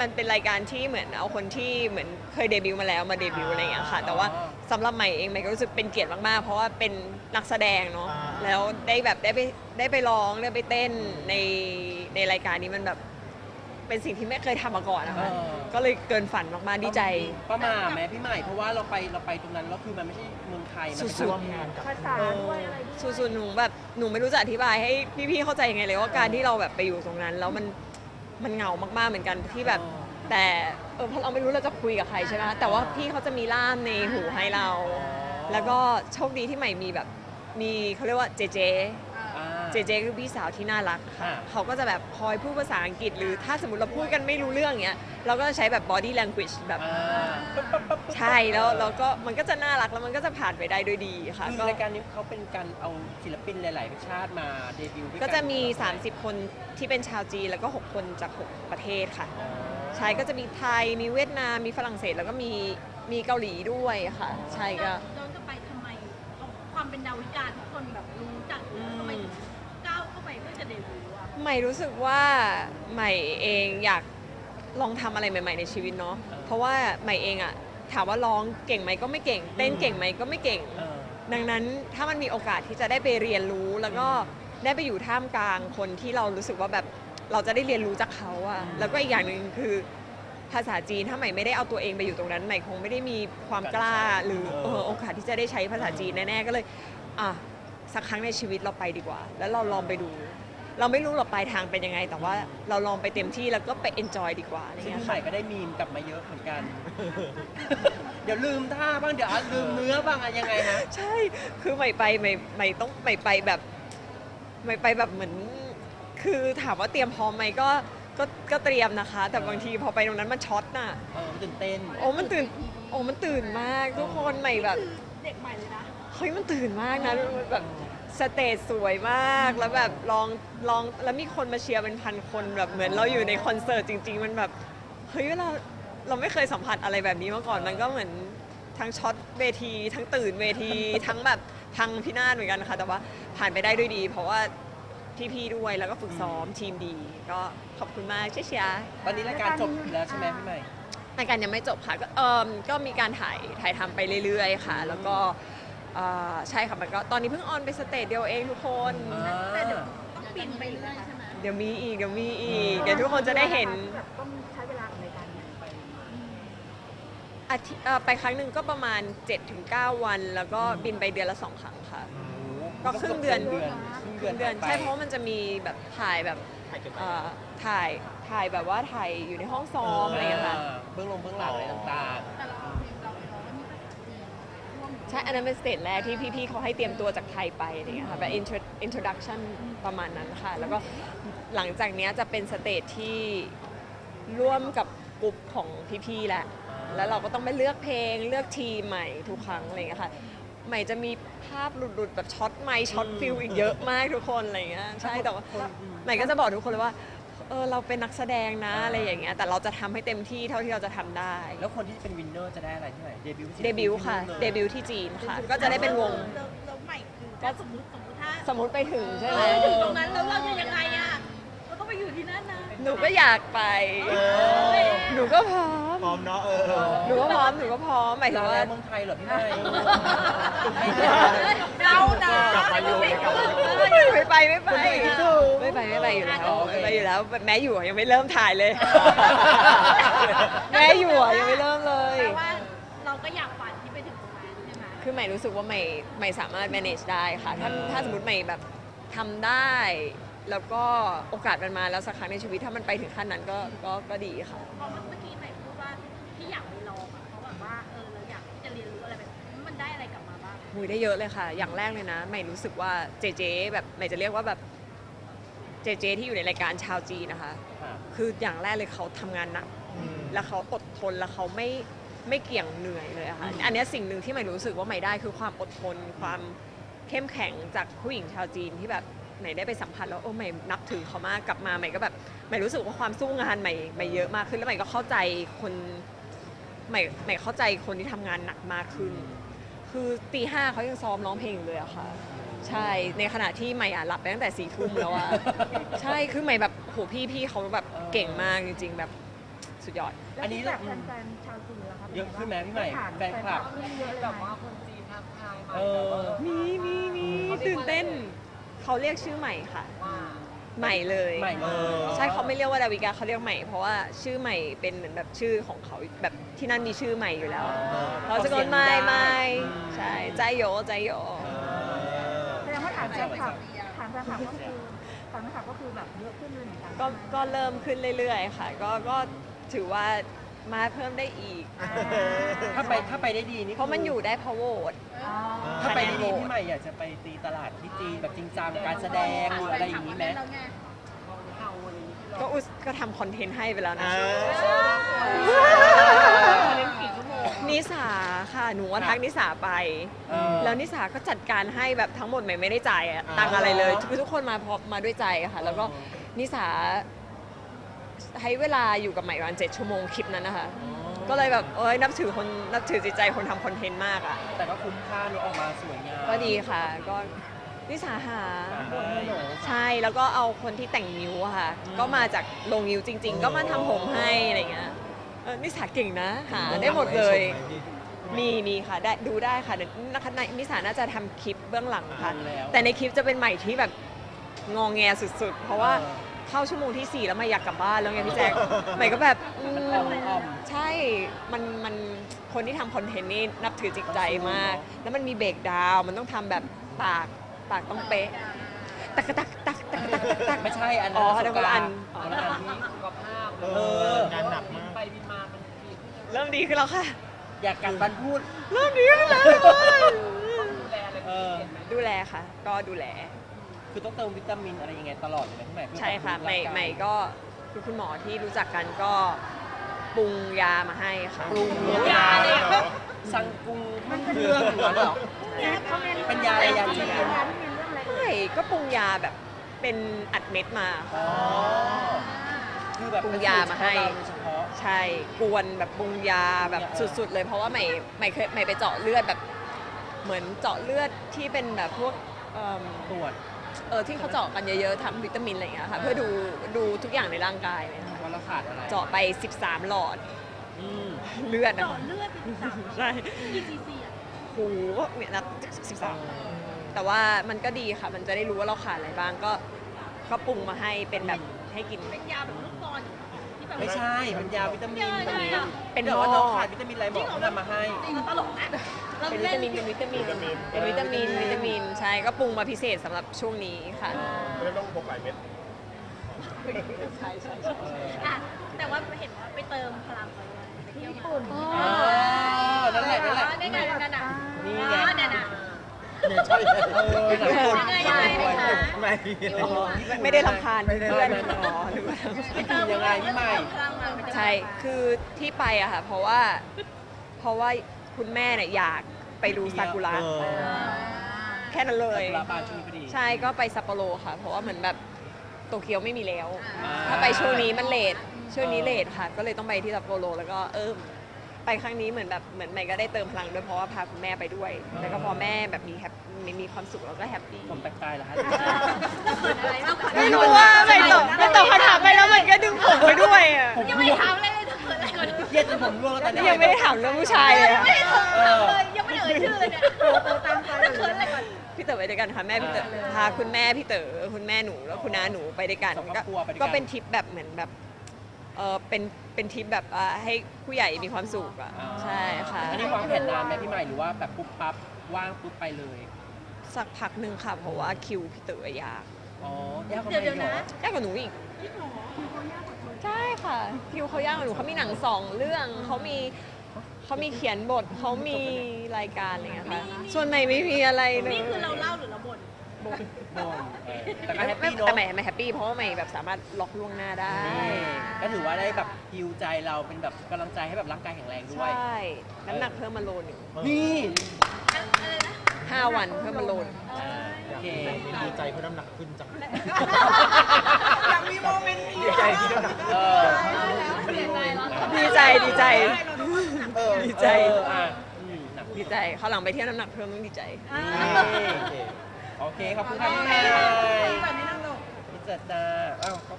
มันเป็นรายการที่เหมือนเอาคนที่เหมือนเคยเดบิวต์มาแล้วมาเดบิวต์อะไรอย่างเงี้ยค่ะ แต่ว่าสำหรับใหม่เองใหม่ก็รู้สึกเป็นเกียรติมากๆ เพราะว่าเป็นนักแสดงเนาะอ่าแล้วได้แบบได้ไปได้ไปร้องได้ไปเต้นในในรายการนี้มันแบบเป็นสิ่งที่ไม่เคยทำมาก่อนนะคะเออ ก็เลยเกินฝันมากๆดีใจประมาทไหมพี่ใหม่เพราะว่าเราไปเราไปตรงนั้นแล้วคือมันไม่ใช่เมืองไทยมันเป็นสุดๆร่วมงานกับภาษาด้วยอะไรด้วยสุดๆหนูแบบหนูไม่รู้จะอธิบายให้พี่ๆเข้าใจยังไงเลยว่าการที่เราแบบไปอยู่ตรงนั้น แล้วมัน มันเหงามากๆเหมือนกันที่แบบ แต่เออเพราะเราไม่รู้เราจะคุยกับใครใช่ไหมแต่ว่าพี่เขาจะมีล่ามในหูให้เรา แล้วก็โชคดีที่ใหม่มีแบบมีเขาเรียกว่าเจเจอ่า เจเจคือพี่สาวที่น่ารักค่ะอ่า เขาก็จะแบบคอยพูดภาษาอังกฤษ หรือถ้าสมมติเราพูดกันไม่รู้เรื่องเนี้ย เราก็จะใช้แบบ body language แบบอ่าใช่แล้วเราก็มันก็จะน่ารักแล้วมันก็จะผ่านไปได้ด้วยดีค่ะคือก็รายการนี้เขาเป็นการเอาศิลปินหลาย ๆ ชาติมาเดบิวต์ด้วยนก็จะมี 30 คนที่เป็นชาวจีนแล้วก็ 6 คนจาก 6 ประเทศค่ะ อ๋อใช่ก็จะมีไทยมีเวียดนามมีฝรั่งเศสแล้วก็มีมีเกาหลีด้วยค่ะ ใช่ก็ย้อนกลับไปทำไมเอาความเป็นดาวิกาทุกคนแบบ ใหม่รู้สึกว่าใหม่เองอยากลองทำอะไรใหม่ ๆ ในชีวิตเนาะเพราะว่าใหม่เองอะถามว่าร้องเก่งไหมก็ไม่เก่ง เต้นเก่งไหมก็ไม่เก่ง เออ ดังนั้นถ้ามันมีโอกาสที่จะได้ไปเรียนรู้แล้วก็ได้ไปอยู่ท่ามกลางคนที่เรารู้สึกว่าแบบเราจะได้เรียนรู้จากเขาอะแล้วก็อีกอย่างหนึ่งคือภาษาจีนถ้าใหม่ไม่ได้เอาตัวเองไปอยู่ตรงนั้นใหม่คงไม่ได้มีความกล้าหรือเออโอกาสที่จะได้ใช้ภาษาจีนแน่ๆก็เลยอะสักครั้งในชีวิตเราไปดีกว่า แล้วเราลองไปดู เราไม่รู้เราปลายทางเป็นยังไง แต่ว่าเราลองไปเต็มที่แล้วก็ไป enjoy ดีกว่าอะไรซึ่งเงี้ยพี่ใหค่ะ ม่ก็ได้มีมกลับมาเยอะเหมือนกัน เดี๋ยวลืมท่าบ้างเดี๋ยวอะลืมเนื้อบ้างอะยังไงฮะ ใช่ คือใหม่ไปใหม่ใหม่ต้องใหม่ไปแบบใหม่ไปแบบเหมือน คือถามว่าเตรียมพร้อมไหมก็ก็ก็เตรียมนะคะ แต่บางทีพอไปตรงนั้นมันช็อตน่ะ เออตื่นเต้น โอ้มันตื่น โอ้มันตื่นมาก ทุกคนใหม่แบบคือเด็กใหม่เลยนะ เฮ้ยมันตื่นมากนะแบบ สเตจสวยมาก แล้วแบบลองลองแล้วมีคนมาเชียร์เป็นพันคนแบบเหมือนเราอยู่ในคอนเสิร์ตจริง ๆ มันแบบเฮ้ยเราเราไม่เคยสัมผัสอะไรแบบนี้มาก่อน มันก็เหมือนทั้งช็อตเวที ทั้งตื่นเวที ทั้งแบบพังพินาศเหมือนกันค่ะ แต่ว่าผ่านไปได้ด้วยดี เพราะว่าพี่ๆด้วยแล้วก็ฝึกซ้อมทีมดี ก็ขอบคุณมากเชียร์ตอนนี้รายการจบแล้วใช่ไหมพี่ใหม่รายการยังไม่จบค่ะก็เออก็มีการถ่ายถ่ายทำไปเรื่อยๆค่ะ แล้วก็เอ่อใช่ค่ะมันก็ตอนนี้เพิ่งออนไปสเตจเดียวเองทุกคนอ่าแต่เดี๋ยวต้องบินไปเรื่อยๆใช่ไหมเดี๋ยวมีอีกเดี๋ยวมีอีกเดี๋ยวทุกคนจะได้เห็น แบบต้องใช้เวลาในการไปอาทิตย์เอ่อไปครั้งหนึ่งก็ประมาณ 7-9 วัน แล้วก็บินไปเดือนละสองครั้งค่ะ ก็ครึ่งเดือน ครึ่งครึ่งเดือนเดือนไปใช่เพราะว่ามันจะมีแบบถ่ายแบบถ่ายเก็บไว้เอ่อถ่ายถ่ายแบบว่าถ่ายอยู่ในห้องซ้อมอะไรอย่างเงี้ยค่ะาเบื้องลงเบื้องหลังอะไรต่างแต่เรา ใช่ อันนั้นเป็นสเตจแรกที่พี่ๆเขาให้เตรียมตัวจากไทยไปอะไรอย่างเงี้ยค่ะแบบ intro- introduction ประมาณนั้นค่ะ แล้วก็หลังจากเนี้ยจะเป็นสเตจที่ร่วมกับกลุ่มของพี่ๆแหละ แล้วเราก็ต้องไปเลือกเพลงเลือกทีมใหม่ทุกครั้งอะไรอย่างเงี้ยค่ะ ใหม่จะมีภาพหลุดๆแบบช็อตไมค์ช็อตฟิลอีกเยอะมากทุกคนอะไรอย่างเงี้ย ใช่ แต่ว่าใหม่ก็จะบอกทุกคนเลยว่า เออเราเป็นนักแสดงนะอะไรอย่างเงี้ยแต่เราจะทำให้เต็มที่เท่าที่เราจะทำได้ๆแล้วคนที่เป็นวินเนอร์จะได้อะไรที่ไหนเดบิวต์เดบิวต์ค่ะเดบิวต์ที่จีนค่ะ ก็จะได้เป็นวง เราเราใหม่คือถ้าสมมติสมมติถ้าสมมติไปถึงใช่ไหมเราอยู่ตรงนั้นแล้วเราจะยังไงอะเราต้องไปอยู่ที่นั่นนะหนูก็อยากไป เออ หนูก็พร้อม พร้อมเนาะเออหนูก็พร้อมหนูก็พร้อมหมายถึเรางแล้ว่าวเมืองไทยเหรอพี่ใหม่เรานะ กลับมาอยู่กลับมาอยู่ ไม่ไปไม่ไปไม่ไปไม่ไปอยู่แล้วไม่ไปอยู่แล้วแม้อยู่อะยังไม่เริ่มถ่ายเลย แม่อยู่อะยังไม่เริ่มเลยแปลว่าเราก็อยากฝันที่ไปถึงตรงนั้นใช่ไหมคือใหม่รู้สึกว่าใหม่ใหม่สามารถ manage ได้ค่ะถ้าถ้าสมมติใหม่แบบทำได้ แล้วก็โอกาสมันมาแล้วสักครั้งในชีวิตถ้ามันไปถึงขั้นนั้นก็ก็ก็ดีค่ะ เพราะเมื่อ กลับมาบ้างหุยได้เยอะเลยค่ะ อย่างแรกเลยนะใหม่รู้สึกว่าเจเจแบบใหม่จะเรียกว่าแบบเจเจที่อยู่ในรายการชาวจีนนะคะค่ะคืออย่างแรกเลยเขาทำงานหนักอืมแล้วเขาอดทนแล้วเขาไม่ไม่เกี่ยงเหนื่อยเลยอะค่ะ อันเนี้ยสิ่งหนึ่งที่ใหม่รู้สึกว่าใหม่ได้คือความอดทนความเข้มแข็งจากผู้หญิงชาวจีนที่แบบใหม่ได้ไปสัมผัสแล้วโอ้ใหม่นับถือเขามากกลับมาใหม่ก็แบบใหม่รู้สึกว่าความสู้งานใหม่ใหม่เยอะมากขึ้นแล้วใหม่ก็เข้าใจคนใหม่ใหม่เข้าใจคนที่ทำงานหนักมากขึ้น คือตีห้าเขายังซ้อมร้องเพลงอยู่เลยอะค่ะ ใช่ในขณะที่ใหม่อะหลับไปตั้งแต่สี่ทุ่มแล้วอะใช่คือใหม่แบบโหพี่พี่เขาแบบเก่งมากจริง ๆ แบบสุดยอด อันนี้แบบแฟนๆชาวจีนเหรอคะเยอะขึ้นไหมพี่ใหม่แฟนคลับ เยอะเลยแบบไหมว่าคนจีนทักทายมาเออ มีมีมีตื่นเต้น เขาเรียกชื่อใหม่ค่ะ ว่า ใหม่เลยใหม่เลย ใช่เขาไม่เรียกว่าดาวิกาเขาเรียกใหม่เพราะว่าชื่อใหม่เป็นเหมือนแบบชื่อของเขาแบบที่นั่นมีชื่อใหม่อยู่แล้วเขาจะกดไม่ไม่ใช่ใจโยใจโยแสดงว่าฐานแฟนคลับฐานแฟนคลับก็คือฐานแฟนคลับก็คือแบบเยอะขึ้นเลยเหมือนกันก็ก็เริ่มขึ้นเรื่อยๆ ค่ะ ก็ก็ถือว่า มาเพิ่มได้อีก ถ้าไปถ้าไปได้ดีนี่เพราะมันอยู่ได้เพราะโหวตอ๋อถ้าไปได้ดีคะแนนโหวตพี่ใหม่อยากจะไปตีตลาดที่จีนแบบจริงจังการแสดงหรืออะไรอย่างนี้ไหมเราไงเขาอะไรอย่างนี้ที่เราก็อุสก็ทำคอนเทนต์ให้ไปแล้วนะเล่นกี่ชั่วโมงนิสาค่ะ หนูว่าทักนิสาไปเออแล้วนิสาก็จัดการให้แบบทั้งหมดใหม่ไม่ได้จ่ายอะตังค์อะไรเลย คือทุกคนมาพร้อมมาด้วยใจอะค่ะ แล้วก็นิสา ให้เวลาอยู่กับใหม่ประมาณเจ็ดชั่วโมงคลิปนั้นนะคะ ก็เลยแบบเอ้ยนับถือคนนับถือจิตใจคนทำคอนเทนต์มากอะ แต่ก็คุ้มค่าเนอะออกมาสวยงาม ก็ดีค่ะ ก็นิสาหาเออใช่แล้วก็เอาคนที่แต่งนิ้วอะค่ะก็มาจากโรงนิ้วจริง ๆ ก็มาทำผมให้อะไรเงี้ยเออนิสาเก่งนะ หาได้หมดเลย มีมีค่ะได้ดูได้ค่ะเดี๋ยวนะคะในนิสาน่าจะทำคลิปเบื้องหลังค่ะ ทำแล้วแต่ในคลิปจะเป็นใหม่ที่แบบงองแงสุดๆ เพราะว่าเออ เข้าชั่วโมงที่ 4 แล้วใหม่อยากกลับบ้านแล้วไงพี่แจ๊คใหม่ก็แบบอืมมันอ่อมใช่มันมันคนที่ทำคอนเทนต์นี่นับถือจิตใจมาก แล้วมันมีเบรกดาวน์มันต้องทำแบบปากปากต้องเป๊ะตักตักตักตักตักตักตัก ไม่ใช่อันอ๋นั้นออันนั้นคนละอันคนละอันที่สุขภาพเออ งานหนักมาก ไปบินมามันดีขึ้นเลยเริ่มดีขึ้นแล้วค่ะ อยากกัดฟันพูด เริ่มดีขึ้นแล้วดูแลอะไรเออเห็นไหมดูแลค่ะ ก็ดูแล คือต้องเติมวิตามินอะไรยังไงตลอดเลยไหมพี่ใหม่เพื่อใช่ค่ะบำรุงใหม่ร่างกายใหม่ก็คือคุณหมอที่รู้จักกันก็ปรุงยามาให้ค่ะปรุงยาเลยสั่งปรุงเครื่องหรือเปล่า เป็นยาอะไรยาจีน เป็นยาที่มีเรื่องอะไรใช่ก็ปรุงยาแบบเป็นอัดเม็ดมาค่ะ อ๋อคือแบบปรุงยามาให้เป็นสูตรเฉพาะเราโดยเฉพาะ ใช่ กวนแบบปรุงยาแบบสุดๆเลย เพราะว่าใหม่ใหม่เคยใหม่ไปเจาะเลือดแบบ เหมือนเจาะเลือดที่เป็นแบบพวกเอิ่มตรวจ เออที่เขาเจาะกันเยอะๆทำวิตามินอะไรอย่างเงี้ยค่ะเพื่อดูดูทุกอย่างในร่างกายเลยค่ะว่าเราขาดอะไรเจาะไป 13 หลอดอืมเลือดเจาะนะเลือดเป็นสามใช่กี่ซีซีอะโหเนี่ยนับ13แต่ว่ามันก็ดีค่ะ มันจะได้รู้ว่าเราขาดอะไรบ้างก็ก็ปรุงมาให้เป็นแบบให้กินเป็นยาแบบลูกบอลที่แบบ ไม่ใช่เป็นยาวิตามินยาอะไรอะเป็นดี๋ยวว่าหม้อน้องขาดวิตามินอะไรหมอเขาทำมาให้จริงตลกนะเราเป็นวิเล่ตามินเป็นวิตามิน เป็นวิตามินวิตามินใช่ก็ปรุงมาพิเศษสำหรับช่วงนี้ค่ะ ไม่ได้ต้องพกหลายเม็ดใช่ใช่ใช่อะแต่ว่าเห็นว่าไปเติมพลังไปด้วยไปเที่ยวญี่มาปุ่นอ๋อนั่นแหละนั่นแหละได้ไงนั่นน่ะนี่อ๋ไง อเนี่ยน่ะ เนี่ย ใช่เออหนังคนยังไงยังไงคะ ไม่ไม่ได้รำคาญไม่ได้เพื่อนอ๋อหรือว่ายังไงพี่ใหม่ ใช่คือที่ไปอะค่ะเพราะว่า เพราะว่าคุณแม่เนี่ยอยากไปดูซากุระเออ แค่นั้นเลยซากุระบาช่วงนี้พอดี ใช่ก็ไปซัปโปโรค่ะ เพราะว่าเหมือนแบบโตเกียวไม่มีแล้ว อ่า ถ้าไปช่วงนี้มันเลทช่วงนี้เลทค่ะ ก็เลยต้องไปที่ซัปโปโรแล้วก็เออ ไปครั้งนี้เหมือนแบบเหมือนใหม่ก็ได้เติมพลังด้วยเพราะว่าพาคุณแม่ไปด้วย แล้วก็พอแม่แบบมีแฮปมีมีความสุขเราก็แฮปปี้ผมแตกตายเหรอฮะ ไม่รู้ว่าไม่ตอบไม่ตอบคำถามไปแล้วมันก็ดึงผมไปด้วยอะยังไม่ได้ถามอะไรเลยจะเกิดอะไรก่อนเครียดจนผมร่วงแล้วตอนนี้ยังไม่ได้ถามเรื่องผู้ชายเลยอะไม่ได้ถามเลยยังไม่ได้เอ่ยชื่อเลยเนี่ยตามไปจะเกิดอะไรก่อนพี่เต๋อไปด้วยกันค่ะแม่พี่เต๋อพาคุณแม่พี่เต๋อคุณแม่หนูแล้วคุณน้าหนูไปด้วยกันสองครก็อบครัวไปด้วยกัน ก็เป็นทริปแบบเหมือนแบบเออเป็น เป็นทริปแบบอ่าให้ผู้ใหญ่มีความสุขอะใช่ค่ะ อันนี้วางแผนนานไหมพี่ใหม่หรือว่าแบบปุ๊บปั๊บว่างปุ๊บไปเลยสักพักหนึ่งค่ะ เพราะว่าคิวพี่เต๋อยากอ๋อยากกว่าเดี๋ยวไม่เดี๋ยวเหรนะอยากกว่าหนูอีกใช่ค่ะคิวเขายากกว่าหนูเขามีหนังสองเรื่องเขามีเขามีเขียนบทเขามีรายการอะไรอย่างเงี้ยค่ะส่วนไหนไม่มีอะไรเลย นี่คือเราเล่าหรือเรา บ่นโดนเออแต่ก็แฮปไม่ปี้เนาะแต่ใหม่ไม่แฮปปี้เพราะว่าใหม่แบบสามารถล็อกล่วงหน้าได้ นี่ก็ถือว่าได้แบบฮิวใจเราเป็นแบบกำลังใจให้แบบร่างกายแข็งแรงด้วย ใช่ น้ำหนักเพิ่มมาโลหนึงนี่อะไรนะห้าวันเพิ่มมาโลหนึงโอเคดีใจเพราะน้ำหนักขึ้นจังอยากมีโมเมนต์นี้ดีใจที่น้ำหนักเออดีใจดีใจ เออดีใจ เอออะอืมหนักดีใจเขาวหลังไปเที่ยวน้ำหนักเพิ่มต้องดีใจโอเค ขอบคุณครับพี่ใหม่แบบนี้นั่งลงพี่เจิดจ้าอ้าวขอบคุณ